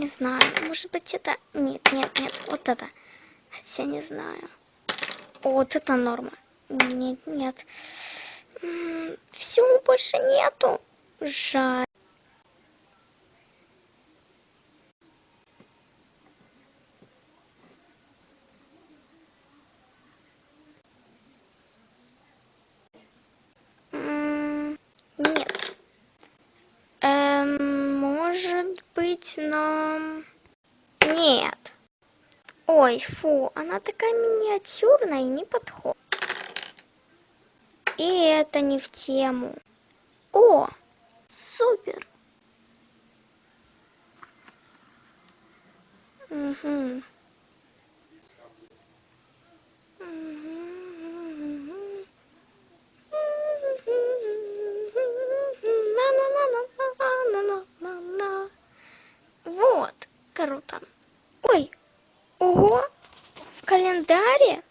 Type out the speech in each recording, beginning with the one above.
Не знаю, может быть это... Нет, нет, нет, вот это. Хотя не знаю. Вот это норма. Нет, нет. Все, больше нету. Жаль. Нет. Эм, может быть, нам... Нет. Ой, фу, она такая миниатюрная и не подходит. И это не в тему. О, супер. Угу. На-на-на-на-на-на-на-на. Вот, круто. Ой, ого, в календаре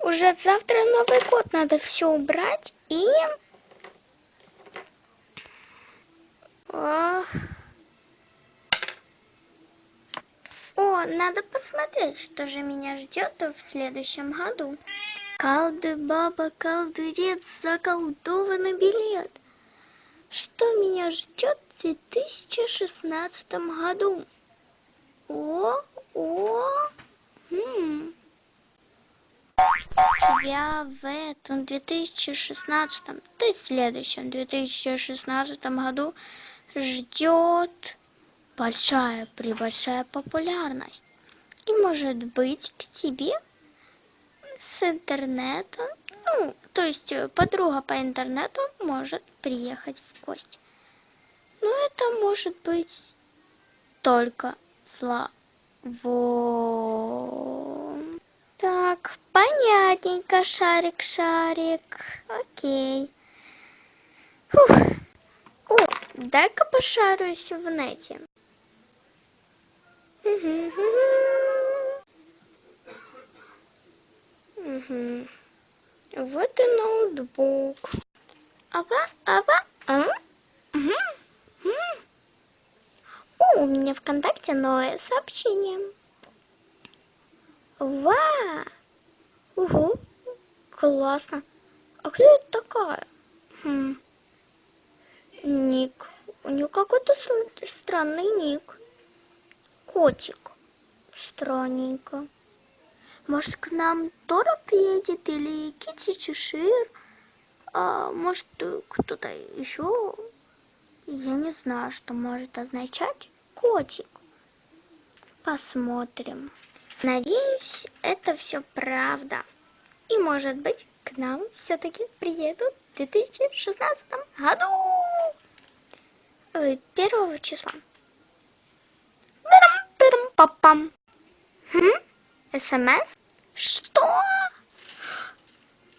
уже завтра Новый год, надо все убрать и... О, О, надо посмотреть, что же меня ждет в следующем году. Колды, баба, колдырец, заколдованный билет. Что меня ждет в 2016 году? О, о, Тебя в этом 2016, то есть в следующем 2016 году ждет большая пребольшая популярность. И может быть к тебе с интернета, ну, то есть э, подруга по интернету может приехать в гости. Но это может быть только слово. Так, понятненько, шарик-шарик. Окей. Фух. О, дай-ка пошарюсь в нете. Угу. Вот и ноутбук. Ага, ага. А? Угу. О, у меня ВКонтакте новое сообщение. Ва! Угу. Классно. А кто это такая? Хм. Ник. У нее какой-то странный ник. Котик. Странненько. Может, к нам Тора приедет или Кити Чешир? А может, кто-то еще? Я не знаю, что может означать котик. Посмотрим. Надеюсь, это все правда. И, может быть, к нам все-таки приедут в 2016 году. Ой, Первого числа. Папам. Хм? СМС? Что?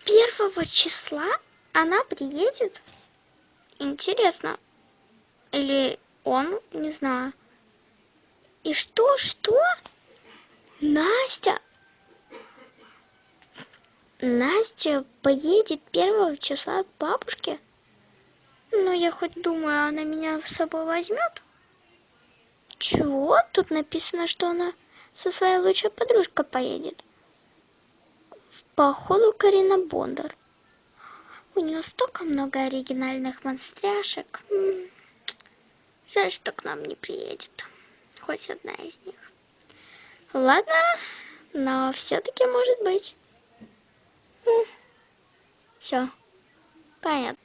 Первого числа она приедет? Интересно. Или он, не знаю. И что, что? Настя? Настя поедет первого числа к бабушке? Ну, я хоть думаю, она меня с собой возьмет. Чего? Тут написано, что она со своей лучшей подружкой поедет. Походу Карина Бондар. У нее столько много оригинальных монстряшек. Жаль, что к нам не приедет. Хоть одна из них. Ладно, но все-таки может быть. Все. Понятно.